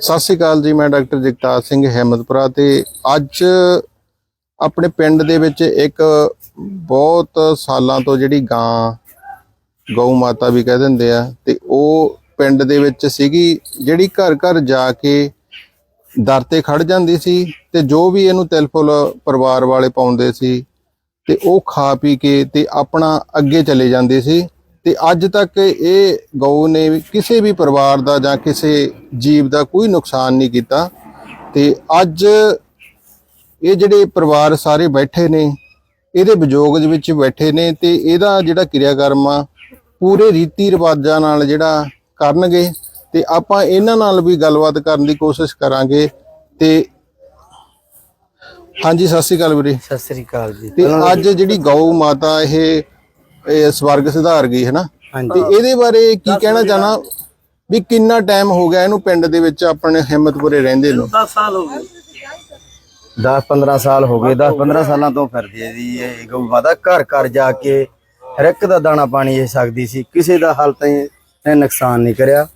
ਸਤਿ ਸ਼੍ਰੀ ਅਕਾਲ ਜੀ, ਮੈਂ ਡਾਕਟਰ ਜਗਤਾਰ ਸਿੰਘ ਹਿੰਮਤਪੁਰਾ ਤੇ ਅੱਜ ਆਪਣੇ ਪਿੰਡ ਦੇ ਵਿੱਚ ਇੱਕ ਬਹੁਤ ਸਾਲਾਂ ਤੋਂ ਜਿਹੜੀ ਗਾਂ ਗਊ ਮਾਤਾ ਵੀ ਕਹਿ ਦਿੰਦੇ ਆ, ਤੇ ਉਹ ਪਿੰਡ ਦੇ ਵਿੱਚ ਸੀਗੀ, ਜਿਹੜੀ ਘਰ ਘਰ ਜਾ ਕੇ ਦਰ ਤੇ ਖੜ ਜਾਂਦੀ ਸੀ ਤੇ ਜੋ ਵੀ ਇਹਨੂੰ ਤਿਲਫੁਲ ਪਰਿਵਾਰ ਵਾਲੇ ਪਾਉਂਦੇ ਸੀ ਤੇ ਉਹ ਖਾ ਪੀ ਕੇ ਤੇ ਆਪਣਾ ਅੱਗੇ ਚਲੇ ਜਾਂਦੇ ਸੀ। ਤੇ ਅੱਜ ਤੱਕ ਇਹ ਗਊ ਨੇ ਕਿਸੇ ਵੀ ਪਰਿਵਾਰ ਦਾ ਜਾਂ ਕਿਸੇ ਜੀਵ ਦਾ ਕੋਈ ਨੁਕਸਾਨ ਨਹੀਂ ਕੀਤਾ। ਤੇ ਅੱਜ ਇਹ ਜਿਹੜੇ ਪਰਿਵਾਰ ਸਾਰੇ ਬੈਠੇ ਨੇ ਇਹਦੇ ਵਿਜੋਗ ਦੇ ਵਿੱਚ ਬੈਠੇ ਨੇ ਤੇ ਇਹਦਾ ਜਿਹੜਾ ਕਿਰਿਆਕਰਮ ਆ ਪੂਰੇ ਰੀਤੀ ਰਿਵਾਜਾਂ ਨਾਲ ਜਿਹੜਾ ਕਰਨਗੇ ਤੇ ਆਪਾਂ ਇਹਨਾਂ ਨਾਲ ਵੀ ਗੱਲਬਾਤ ਕਰਨ ਦੀ ਕੋਸ਼ਿਸ਼ ਕਰਾਂਗੇ ਤੇ ਹਾਂਜੀ ਸਤਿ ਸ਼੍ਰੀ ਅਕਾਲ ਵੀਰੇ। ਸਤਿ ਸ੍ਰੀ ਅਕਾਲ ਜੀ। ਤੇ ਅੱਜ ਜਿਹੜੀ ਗਊ ਮਾਤਾ ਇਹ ਇਹ ਸਵਰਗ ਸਿਧਾਰ ਗਈ ਹੈ ਨਾ? ਤੇ ਇਹਦੇ ਬਾਰੇ ਕੀ ਕਹਿਣਾ ਚਾਹਣਾ? ਵੀ ਕਿੰਨਾ ਟਾਈਮ ਹੋ ਗਿਆ ਇਹਨੂੰ ਪਿੰਡ ਦੇ ਵਿੱਚ ਆਪਣੇ ਹਿੰਮਤਪੁਰੇ ਰਹਿੰਦੇ ਨੂੰ? 10 ਸਾਲ ਹੋ ਗਏ। 10 15 ਸਾਲ ਹੋ ਗਏ। 10 15 ਸਾਲਾਂ ਤੋਂ ਫਿਰਦੀ ਹੈ ਜੀ ਇਹ ਗਊ ਮਾਤਾ ਘਰ ਘਰ ਜਾ ਕੇ ਹਰ ਇੱਕ ਦਾ ਦਾਣਾ ਪਾਣੀ ਇਹ ਸਕਦੀ ਸੀ। ਕਿਸੇ ਦਾ ਹਾਲ ਤਾਈਂ ਇਹਨੇ ਨੁਕਸਾਨ ਨਹੀਂ ਕਰਿਆ।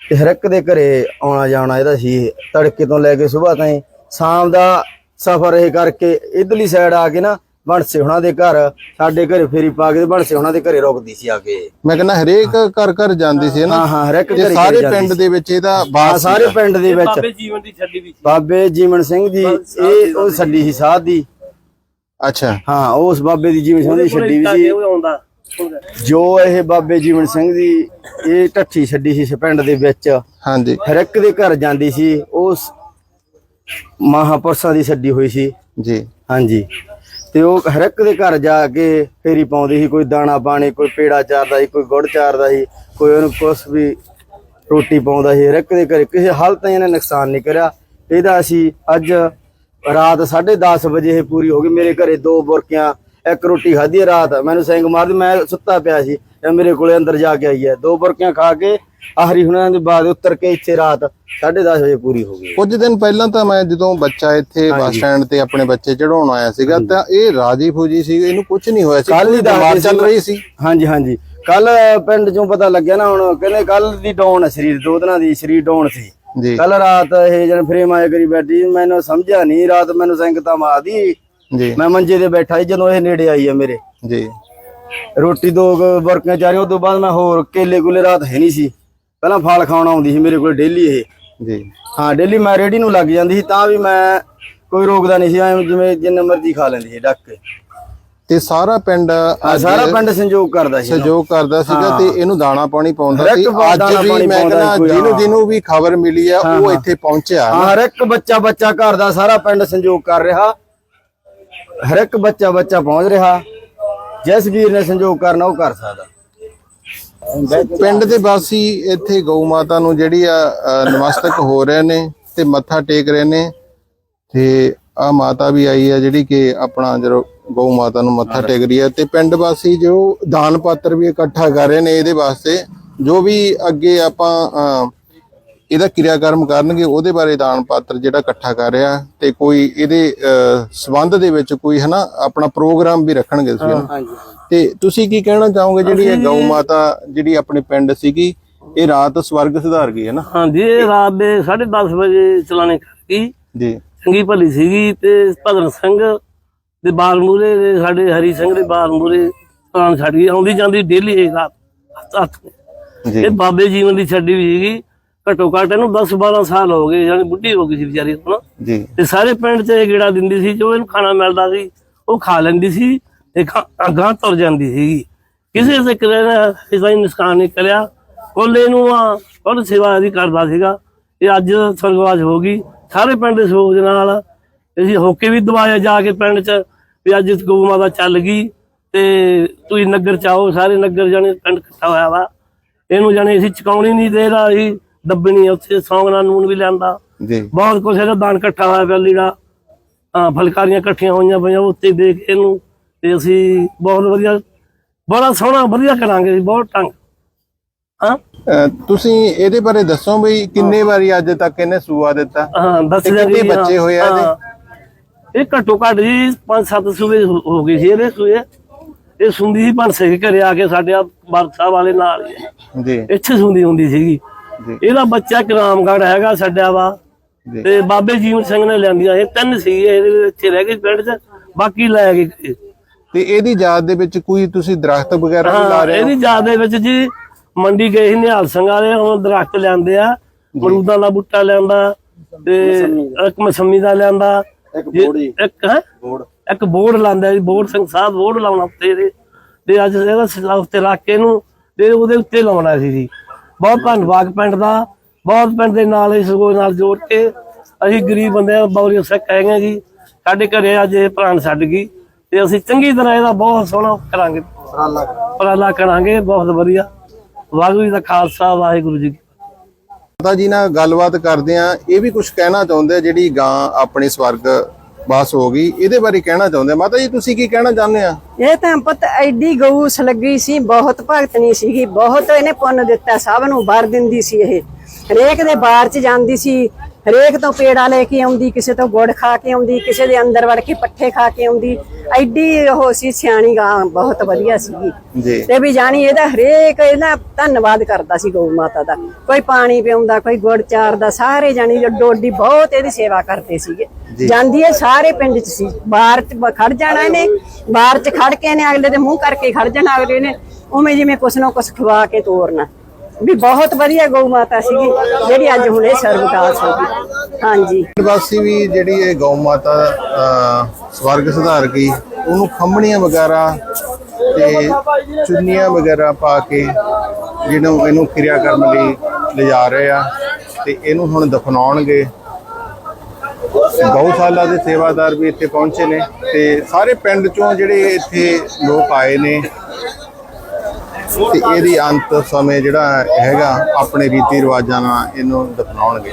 ਤੇ ਹਰ ਇੱਕ ਦੇ ਘਰੇ ਆਉਣਾ ਜਾਣਾ ਇਹਦਾ ਸੀ। ਤੜਕੇ ਤੋਂ ਲੈ ਕੇ ਸਵੇਰ ਤਾਈਂ। ਸ਼ਾਮ ਦਾ ਸਫ਼ਰ ਇਹ ਕਰਕੇ ਇਧਰਲੀ ਸਾਈਡ ਆ ਕੇ ਨਾ ਬਣਸੇ ਹੁਣਾਂ ਦੇ ਘਰ ਸਾਡੇ ਘਰੇ ਫੇਰੀ ਪਾ ਕੇ ਬਣਸੇ ਹੁਣਾਂ ਦੇ ਘਰੇ ਰੁਕਦੀ ਸੀ ਆ ਕੇ। ਮੈਂ ਕਹਿੰਦਾ ਹਰੇਕ ਘਰ ਘਰ ਜਾਂਦੀ ਸੀ ਨਾ? ਹਾਂ ਹਾਂ ਹਰ ਇੱਕ ਤੇ ਘਰੇ ਸਾਰੇ ਪਿੰਡ ਸੀ। ਦੇ ਵਿੱਚ ਇਹਦਾ ਬਾਸ ਸਾਰੇ ਪਿੰਡ ਦੇ ਵਿੱਚ। ਬਾਬੇ ਜੀਵਨ ਦੀ ਛੱਡੀ ਵੀ ਬਾਬੇ ਜੀਵਨ ਸਿੰਘ ਜੀ ਇਹ ਉਹ ਛੱਡੀ ਸੀ ਸਾਧ ਦੀ। ਅੱਛਾ। ਹਾਂ ਉਸ ਬਾਬੇ ਦੀ ਜੀਵਨ ਸਿੰਘ ਦੀ ਛੱਡੀ ਵੀ ਸੀ। ਜੋ ਇਹ ਬਾਬੇ ਜੀਵਨ ਸਿੰਘ ਦੀ ਇਹ ਢੱਠੀ ਛੱਡੀ ਸੀ ਪਿੰਡ ਦੇ ਵਿੱਚ। ਹਾਂਜੀ। ਹਰ ਇੱਕ ਦੇ ਘਰ ਜਾਂਦੀ ਸੀ ਉਸ ਮਹਾਪੁਰਸ਼ਾਂ ਦੀ ਛੱਡੀ ਹੋਈ ਸੀ। ਜੀ। ਹਾਂਜੀ। ਤੇ ਉਹ ਹਰ ਇੱਕ ਦੇ ਘਰ ਜਾ ਕੇ ਫੇਰੀ ਪਾਉਂਦੀ ਸੀ, ਕੋਈ ਦਾਣਾ ਪਾਣੀ, ਕੋਈ ਪੇੜਾ ਚਾਰਦਾ ਸੀ, ਕੋਈ ਗੁੜ ਚਾਰਦਾ ਸੀ, ਕੋਈ ਉਹਨੂੰ ਕੁਛ ਵੀ ਰੋਟੀ ਪਾਉਂਦਾ ਸੀ। ਹਰ ਇੱਕ ਦੇ ਘਰ ਕਿਸੇ ਹਾਲਤ ਤਾਂ ਇਹਨੇ ਨੁਕਸਾਨ ਨਹੀਂ ਕਰਿਆ। ਇਹਦਾ ਅਸੀਂ ਅੱਜ ਰਾਤ 10:30 ਵਜੇ ਇਹ ਪੂਰੀ ਹੋ ਗਈ। ਮੇਰੇ ਘਰੇ ਦੋ ਬੁਰਕੀਆਂ ਇੱਕ ਰੋਟੀ ਖਾਧੀ ਹੈ ਰਾਤ। ਮੈਨੂੰ ਸਿੰਘ ਮਾਰਦੀ ਮੈਂ ਸੁੱਤਾ ਪਿਆ ਸੀ। ਇਹ ਮੇਰੇ ਕੋਲੇ ਅੰਦਰ ਜਾ ਕੇ ਆਈ ਹੈ। ਦੋ ਬੁਰਕੀਆਂ ਖਾ ਕੇ ਆਖਰੀ ਹੁਣਾਂ ਦੇ ਬਾਅਦ ਉਤਰ ਕੇ ਇੱਥੇ ਰਾਤ 10:30 ਵਜੇ ਪੂਰੀ ਹੋ ਗਈ। ਕੁਝ ਦਿਨ ਪਹਿਲਾਂ ਤਾਂ ਮੈਂ ਜਦੋਂ ਬੱਚਾ ਇੱਥੇ ਬੱਸ ਸਟੈਂਡ ਤੇ ਆਪਣੇ ਬੱਚੇ ਚੜਾਉਣ ਆਇਆ ਸੀਗਾ ਤਾਂ ਇਹ ਰਾਜੀ ਫੂਜੀ ਸੀ ਇਹਨੂੰ ਕੁਝ ਨਹੀਂ ਹੋਇਆ ਸੀ। ਕੱਲ੍ਹ ਹੀ ਦੱਸਦੇ ਚੱਲ। ਰਹੀ ਸੀ। ਹਾਂਜੀ ਹਾਂਜੀ। ਕੱਲ ਪਿੰਡ ਚੋਂ ਪਤਾ ਲੱਗਿਆ ਨਾ ਹੁਣ ਕਹਿੰਦੇ ਕੱਲ ਦੀ ਡਾਊਨ ਹੈ ਸਰੀਰ ਦੋ ਦਿਨਾਂ ਦੀ ਸਰੀਰ ਡਾਊਨ ਸੀ। ਕੱਲ ਰਾਤ ਇਹ ਜਨ ਫਰੇਮ ਆਏ ਕਰੀ ਬੈਠੀ ਮੈਨੂੰ ਸਮਝਿਆ ਨਹੀਂ ਰਾਤ ਮੈਨੂੰ ਸੰਗਤਾਂ ਮਾਰਦੀ। ਜੀ। ਮੈਂ ਮੰਜੇ ਤੇ ਬੈਠਾ ਸੀ ਜਦੋਂ ਇਹ ਨੇੜੇ ਆਈ ਹੈ ਮੇਰੇ। ਜੀ। ਰੋਟੀ ਦੋ ਕੁ ਬਰਕਾਂ ਚਾਰੀਆਂ ਉਸ ਤੋਂ ਬਾਅਦ ਮੈਂ ਹੋਰ ਕੇਲੇ ਗੁਲੇ ਰਾਤ ਹੈ ਨਹੀਂ ਸੀ। ਪਹਿਲਾਂ ਫਲ ਖਾਣ ਆਉਂਦੀ ਸੀ ਮੇਰੇ ਕੋਲ ਡੇਲੀ ਇਹ। ਜੀ। ਹਾਂ ਡੇਲੀ ਮੈਂ ਰੇੜੀ ਨੂੰ ਲੱਗ ਜਾਂਦੀ ਸੀ ਤਾਂ ਵੀ ਮੈਂ ਕੋਈ ਰੋਕਦਾ ਨਹੀਂ ਸੀ ਐਵੇਂ ਜਿਵੇਂ ਜਿੰਨੇ ਮਰਜ਼ੀ ਖਾ ਲੈਂਦੀ ਸੀ ਡੱਕ ਕੇ। ਤੇ ਸਾਰਾ ਪਿੰਡ ਆ ਸਾਰਾ ਪਿੰਡ ਸੰਜੋਗ ਕਰਦਾ ਸੀ। ਸਹਿਯੋਗ ਕਰਦਾ ਸੀਗਾ ਤੇ ਇਹਨੂੰ ਦਾਣਾ ਪਾਣੀ ਪਾਉਂਦਾ ਸੀ। ਅੱਜ ਵੀ ਮੈਂ ਕਹਿੰਦਾ ਜਿਹਨੂੰ। ਜਿਹਨੂੰ ਵੀ ਖਬਰ ਮਿਲੀ ਆ ਉਹ ਇੱਥੇ ਪਹੁੰਚਿਆ ਹਰ ਇੱਕ ਬੱਚਾ ਬੱਚਾ ਘਰ ਦਾ ਸਾਰਾ ਪਿੰਡ ਸੰਯੋਗ ਕਰ ਰਿਹਾ। ਹਰ ਇੱਕ ਬੱਚਾ ਬੱਚਾ ਪਹੁੰਚ ਰਿਹਾ। ਜਿਸ ਵੀਰ ਨੇ ਸੰਯੋਗ ਕਰਨਾ ਉਹ ਕਰ ਸਕਦਾ। ਪਿੰਡ ਦੇ ਵਾਸੀ ਇੱਥੇ ਗਊ ਮਾਤਾ ਨੂੰ ਜਿਹੜੀ ਆ ਨਮਸਤਕ ਹੋ ਰਹੇ ਨੇ ਤੇ ਮੱਥਾ ਟੇਕ ਰਹੇ ਨੇ ਤੇ ਆ ਮਾਤਾ ਵੀ ਆਈ ਆ ਜਿਹੜੀ ਕਿ ਆਪਣਾ ਜਦੋਂ ਗਊ ਮਾਤਾ ਨੂੰ ਮੱਥਾ ਟੇਕ ਰਹੀ ਹੈ ਤੇ ਪਿੰਡ ਵਾਸੀ ਜੋ ਦਾਨ ਪਾਤਰ ਵੀ ਇਕੱਠਾ ਕਰ ਰਹੇ ਨੇ ਇਹਦੇ ਵਾਸਤੇ ਜੋ ਵੀ ਅੱਗੇ ਆਪਾਂ ਇਹਦਾ ਕਿਰਿਆਕਰਮ ਕਰਨਗੇ ਉਹਦੇ ਬਾਰੇ ਦਾਨ ਪਾਤਰ ਜਿਹੜਾ ਇਕੱਠਾ ਕਰ ਰਿਹਾ ਤੇ ਕੋਈ ਇਹਦੇ ਸੰਬੰਧ ਦੇ ਵਿੱਚ ਕੋਈ ਹਨਾ ਆਪਣਾ ਪ੍ਰੋਗਰਾਮ ਵੀ ਰੱਖਣਗੇ ਤੁਸੀਂ ਤੇ ਤੁਸੀਂ ਕੀ ਕਹਿਣਾ ਚਾਹੋਗੇ ਜਿਹੜੀ ਇਹ ਗਊ ਮਾਤਾ ਜਿਹੜੀ ਆਪਣੇ ਪਿੰਡ ਸੀਗੀ ਇਹ ਰਾਤ ਸਵਰਗ ਸੁਧਾਰ ਗਈ ਹੈ ਨਾ ਹਾਂਜੀ ਇਹ ਰਾਤ ਦੇ 10:30 ਵਜੇ ਚਲਾਣੇ ਗਈ। ਜੀ। ਚੰਗੀ ਭਲੀ ਸੀਗੀ ਤੇ ਭਗਤ ਸਿੰਘ ਦੇ ਬਾਲ ਮੂਰੇ ਦੇ ਸਾਡੇ ਹਰੀ ਸਿੰਘ ਦੇ ਬਾਲ ਮੂਰੇ ਪ੍ਰਾਣ ਛੱਡ ਗਈ ਆਉਂਦੀ ਜਾਂਦੀ ਡੇਲੀ ਇਹ ਰਾਤ ਹੱਥ ਇਹ ਬਾਬੇ ਜੀਵਨ ਦੀ ਛੱਡੀ ਵੀ ਸੀਗੀ। ਘੱਟੋ ਘੱਟ ਇਹਨੂੰ 10 12 ਸਾਲ ਹੋ ਗਏ ਯਾਨੀ ਬੁੱਢੀ ਹੋ ਗਈ ਸੀ ਵਿਚਾਰੀ ਹੁਣ। ਜੀ। ਤੇ ਸਾਰੇ ਪਿੰਡ 'ਚ ਇਹ ਗੇੜਾ ਦਿੰਦੀ ਸੀ ਜੋ ਇਹਨੂੰ ਖਾਣਾ ਮਿਲਦਾ ਸੀ ਉਹ ਖਾ ਲੈਂਦੀ ਸੀ ਤੇ ਅਗਾਂਹ ਤੁਰ ਜਾਂਦੀ ਸੀਗੀ। ਕਿਸੇ ਕਰੇ ਨਾ ਇਸਾ ਹੀ ਨੁਕਸਾਨ ਨਹੀਂ ਕਰਿਆ। ਕੁੱਲ ਇਹਨੂੰ ਆ ਕੁੱਲ ਸੇਵਾ ਦੀ ਕਰਦਾ ਸੀਗਾ। ਇਹ ਅੱਜ ਸਰਗਵਾਜ ਹੋ ਗਈ। ਸਾਰੇ ਪਿੰਡ ਦੇ ਸੋਚ ਨਾਲ ਅਸੀਂ ਹੋਕੇ ਵੀ ਦਵਾਇਆ ਜਾ ਕੇ ਪਿੰਡ 'ਚ ਵੀ ਅੱਜ ਗਊ ਮਾਤਾ ਚੱਲ ਗਈ ਤੇ ਤੁਸੀਂ ਨਗਰ ਚ ਆਓ ਸਾਰੇ ਨਗਰ ਜਾਣੇ ਪਿੰਡ ਇਕੱਠਾ ਹੋਇਆ ਵਾ। ਇਹਨੂੰ ਜਾਣੇ ਅਸੀਂ ਚਕਾਉਣੀ ਨਹੀਂ ਦੇ ਰਹਾ। ਦੱਬਣੀ ਉੱਥੇ ਸੌਂਗ ਨਾਲ ਨੂਨ ਵੀ ਲਿਆਂਦਾ। ਜੀ। ਬਹੁਤ ਕੁਛ ਇਹਦਾ ਦਾਨ ਇਕੱਠਾ ਹੋਇਆ ਪਿਆ ਲੀੜਾ। ਹਾਂ ਫਲਕਾਰੀਆਂ ਇਕੱਠੀਆਂ ਹੋਈਆਂ ਪਈਆਂ ਉੱਤੇ ਦੇਖ ਕੇ ਇਹਨੂੰ ਤੇ ਅਸੀਂ ਬਹੁਤ ਵਧੀਆ ਬੜਾ ਸੋਹਣਾ ਵਧੀਆ ਕਰਾਂਗੇ ਜੀ, ਬਹੁਤ ਟੰਗ ਹਾਂ? ਤੁਸੀਂ ਇਹਦੇ ਬਾਰੇ ਦੱਸੋ ਵੀ ਕਿੰਨੇ ਵਾਰੀ ਅੱਜ ਤੱਕ ਇਹਨੇ ਸੂਆ ਦਿੱਤਾ? ਹਾਂ ਦੱਸ ਤੇ ਦਿਆਂ ਕਿੰਨੇ ਜੀ, ਬੱਚੇ ਹੋਏ ਆ ਇਹਦੇ? ਇਹ ਘੱਟੋ ਘੱਟ ਜੀ 5-7 ਸੂਏ ਹੋ ਹੋ ਗਏ ਸੀ ਇਹਦੇ ਸੂਏ। ਇਹ ਸੁੰਦੀ ਸੀ ਭੰਸੇ ਦੇ ਘਰੇ ਆ ਕੇ ਸਾਡੇ ਸਾਹਿਬ ਵਾਲੇ ਨਾਲ। ਜੀ। ਇੱਥੇ ਸੁੰਦੀ ਹੁੰਦੀ ਸੀਗੀ। ਇਹਦਾ ਬੱਚਾ ਕਰਾਮਗੜ ਹੈਗਾ ਛੱਡਿਆ ਵਾ। ਜੀ। ਤੇ ਬਾਬੇ ਜੀਵਨ ਸਿੰਘ ਨੇ ਲਿਆਂਦੀਆਂ ਇਹ ਤਿੰਨ ਸੀ ਇਹਦੇ ਵਿੱਚ ਰਹਿ ਗਏ ਪਿੰਡ 'ਚ ਬਾਕੀ ਲੈ ਗਏ ਤੇ ਇਹਦੀ ਯਾਦ ਦੇ ਵਿੱਚ ਕੋਈ ਤੁਸੀਂ ਦਰਖਤ ਵਗੈਰਾ ਵੀ ਲਾ ਰਹੇ ਹੋ? ਇਹਦੀ ਯਾਦ ਦੇ ਵਿੱਚ ਜੀ ਮੰਡੀ ਗਏ ਸੀ ਨਿਹਾਲ ਸਿੰਘ ਵਾਲੇ ਹੁਣ ਦਰਖਤ ਲਿਆਂਦੇ ਆ। ਮਰੂਦਾਂ ਦਾ ਬੂਟਾ ਲਿਆਂਦਾ ਤੇ ਇੱਕ ਮਸੰਮੀ ਦਾ ਲਿਆਂਦਾ। ਇੱਕ ਜੀ, ਬੋੜੀ। ਇੱਕ ਹੈ? ਬੋੜ। ਇੱਕ ਬੋਰਡ ਲਾਉਂਦਾ ਜੀ ਬੋਰਡ ਸਿੰਘ ਸਾਹਿਬ ਬੋਰਡ ਲਾਉਣਾ ਉੱਤੇ ਇਹਦੇ। ਤੇ ਅੱਜ ਇਹਦਾ ਸਿਲਾ ਉੱਤੇ ਰੱਖ ਕੇ ਇਹਨੂੰ ਤੇ ਉਹਦੇ ਉੱਤੇ ਲਾਉਣਾ ਸੀ ਜੀ। ਬਹੁਤ ਧੰਨਵਾਦ ਪਿੰਡ ਦਾ ਬਹੁਤ ਪਿੰਡ ਦੇ ਨਾਲ ਇਸ ਗੋ ਨਾਲ ਜੋੜ ਕੇ ਅਸੀਂ ਗਰੀਬ ਬੰਦੇ ਆ ਬੌਰੀ ਸਿੱਖ ਹੈਗੇ ਜੀ। ਸਾਡੇ ਘਰੇ ਅੱਜ ਇਹ ਪ੍ਰਾਣ ਛੱਡ ਗਈ ਤੇ ਅਸੀਂ ਚੰਗੀ ਤਰ੍ਹਾਂ ਇਹਦਾ ਬਹੁਤ ਸੋਹਣਾ ਕਰਾਂਗੇ। ਰਾਲਾ ਉਪਰਾਲਾ ਕਰਾਂਗੇ ਬਹੁਤ ਵਧੀਆ। ਵਾਹਿਗੁਰੂ ਜੀ ਦਾ ਖਾਲਸਾ ਵਾਹਿਗੁਰੂ ਜੀ। ਮਾਤਾ ਜੀ ਨਾਲ ਗੱਲਬਾਤ ਕਰਦੇ ਆ ਇਹ ਵੀ ਕੁਝ ਕਹਿਣਾ ਚਾਹੁੰਦੇ ਆ ਜਿਹੜੀ ਗਾਂ ਆਪਣੀ ਸਵਰਗ ਵਾਸ ਹੋ ਗਈ। ਇਹਦੇ ਬਾਰੇ ਕਹਿਣਾ ਚਾਹੁੰਦੇ ਆ। ਮਾਤਾ ਜੀ ਤੁਸੀਂ ਕੀ ਕਹਿਣਾ ਚਾਹੁੰਦੇ ਆ? ਇਹ ਤਾਂ ਪੁੱਤ ਐਡੀ ਗਊਸ ਲੱਗੀ ਸੀ ਬਹੁਤ ਭਗਤਣੀ ਸੀਗੀ। ਬਹੁਤ ਇਹਨੇ ਪੁੰਨ ਦਿੱਤਾ ਸਭ ਨੂੰ ਵਰ ਦਿੰਦੀ ਸੀ ਇਹ। ਹਰੇਕ ਦੇ ਬਾਰ ਚ ਜਾਂਦੀ ਸੀ। ਹਰੇਕ ਤੋਂ ਪੇੜਾ ਲੈ ਕੇ ਆਉਂਦੀ ਕਿਸੇ ਤੋਂ ਗੁੜ ਖਾ ਕੇ ਆਉਂਦੀ ਕਿਸੇ ਦੇ ਅੰਦਰ ਵੜ ਕੇ ਪੱਠੇ ਖਾ ਕੇ ਆਉਂਦੀ। ਐਡੀ ਉਹ ਸੀ ਸਿਆਣੀ ਗਾਂ ਬਹੁਤ ਵਧੀਆ ਸੀਗੀ। ਜੀ। ਤੇ ਵੀ ਜਾਣੀ ਇਹਦਾ ਹਰੇਕ ਇਹਦਾ ਧੰਨਵਾਦ ਕਰਦਾ ਸੀ ਗਊ ਮਾਤਾ ਦਾ। ਕੋਈ ਪਾਣੀ ਪਿਆਉਂਦਾ ਕੋਈ ਗੁੜ ਚਾਰਦਾ ਸਾਰੇ ਜਾਣੀ ਡੋਡੀ ਬਹੁਤ ਇਹਦੀ ਸੇਵਾ ਕਰਦੇ ਸੀਗੇ। ਜਾਂਦੀ ਇਹ ਸਾਰੇ ਪਿੰਡ ਚ ਸੀ। ਬਾਹਰ ਚ ਖੜ ਜਾਣਾ ਇਹਨੇ। ਬਾਹਰ ਚ ਖੜ ਕੇ ਇਹਨੇ ਅਗਲੇ ਦੇ ਮੂੰਹ ਕਰਕੇ ਖੜ ਜਾਣਾ ਅਗਲੇ ਨੇ। ਉਵੇਂ ਜਿਵੇਂ ਕੁਛ ਨਾ ਕੁਛ ਖਵਾ ਕੇ ਤੋਰਨਾ। ਵੀ ਬਹੁਤ ਵਧੀਆ ਗਊ ਮਾਤਾ ਸੀਗੀ ਜਿਹੜੀ ਅੱਜ ਹੁਣ ਇਹ ਸਰਵਿਕਾਸ ਹੋ ਗਈ। ਹਾਂਜੀ। ਵਾਸੀ ਵੀ ਜਿਹੜੀ ਇਹ ਗਊ ਮਾਤਾ ਸਵਰਗ ਸੁਧਾਰ ਗਈ ਉਹਨੂੰ ਖੰਮਣੀਆਂ ਵਗੈਰਾ ਤੇ ਚੁੰਨੀਆਂ ਵਗੈਰਾ ਪਾ ਕੇ ਜਿਹਨੂੰ ਇਹਨੂੰ ਕਿਰਿਆ ਕਰਨ ਲਈ ਲਿਜਾ ਰਹੇ ਆ ਤੇ ਇਹਨੂੰ ਹੁਣ ਦਫਨਾਉਣਗੇ ਗਊਸ਼ਾਲਾ ਦੇ ਸੇਵਾਦਾਰ ਵੀ ਇੱਥੇ ਪਹੁੰਚੇ ਨੇ ਤੇ ਸਾਰੇ ਪਿੰਡ ਚੋਂ ਜਿਹੜੇ ਇੱਥੇ ਲੋਕ ਆਏ ਨੇ ਤੇ ਇਹਦੀ ਅੰਤ ਸਮੇਂ ਜਿਹੜਾ ਹੈਗਾ ਆਪਣੇ ਰੀਤੀ ਰਿਵਾਜਾਂ ਨਾਲ ਇਹਨੂੰ ਦਫਨਾਉਣਗੇ।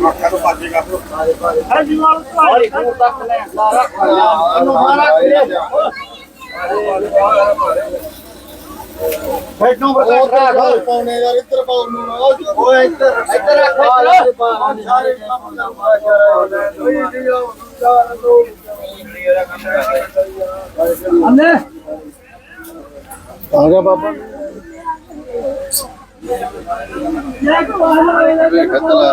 ਮਾਖਾ ਤੋਂ ਪਾਜੇ ਕਰ ਲੋ ਅਰੇ ਜੀਵਾਲ ਭਾਈ ਦੂਰ ਤੱਕ ਲੈ ਸਾਰਾ ਖਾਲਿਆ ਅਨੁਮਾਰਾ ਬੈਠੋ ਬੈਠੋ ਪਾਉਣੇ ਯਾਰ ਇੱਧਰ ਪਾਉਣ ਨੂੰ ਉਹ ਇੱਧਰ ਇੱਧਰ ਰੱਖ ਇੱਧਰ ਸਾਰੇ ਕੰਮ ਦਾ ਮਾਜਰਾ ਅੰਨੇ ਆ ਗਿਆ ਬਾਬਾ ਇਹ ਕੋ ਆਹ ਨਾ ਇਹ ਕਤਲਾ